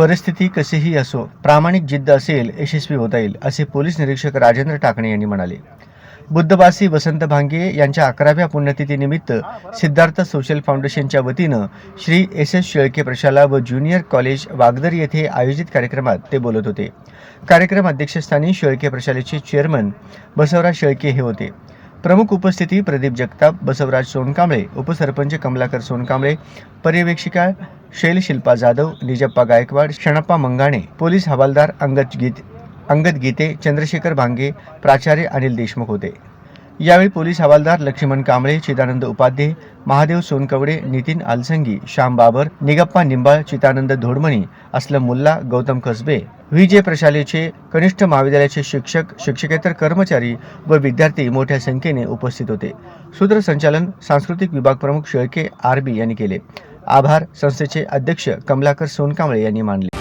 परिस्थिती कशीही असो प्रामाणिक जिद्द असेल यशस्वी होता येईल असे पोलीस निरीक्षक राजेंद्र टाकणे यांनी म्हणाले. बुद्धवासी वसंत भांगे यांच्या अकराव्या पुण्यतिथीनिमित्त सिद्धार्थ सोशल फाउंडेशनच्या वतीनं श्री एस एस शेळके प्रशाला व ज्युनियर कॉलेज वागदर येथे आयोजित कार्यक्रमात ते बोलत होते. कार्यक्रम अध्यक्षस्थानी शेळके प्रशालेचे चेअरमन बसवराज शेळके हे होते. प्रमुख उपस्थिती प्रदीप जगताप बसवराज सोनकांबळे उपसरपंच कमलाकर सोनकांबळे पर्यवेक्षिका शैलशिल्पा जाधव निजप्पा गायकवाड क्षणप्पा मंगाणे पोलीस हवालदार अंगद गीत अंगद गीते चंद्रशेखर भांगे प्राचार्य अनिल देशमुख होते. यावेळी पोलीस हवालदार लक्ष्मण कांबळे चिदानंद उपाध्ये महादेव सोनकवडे नितीन आलसंगी श्याम बाबर निगप्पा निंबाळ चितानंद धोडमणी असलम मुल्ला गौतम कसबे व्ही जे प्रशालेचे कनिष्ठ महाविद्यालयाचे शिक्षक शिक्षकेतर कर्मचारी व विद्यार्थी मोठ्या संख्येने उपस्थित होते. सूत्रसंचालन सांस्कृतिक विभाग प्रमुख शेळके आर बी यांनी केले. आभार संस्थेचे अध्यक्ष कमलाकर सोनकांबळे यांनी मानले.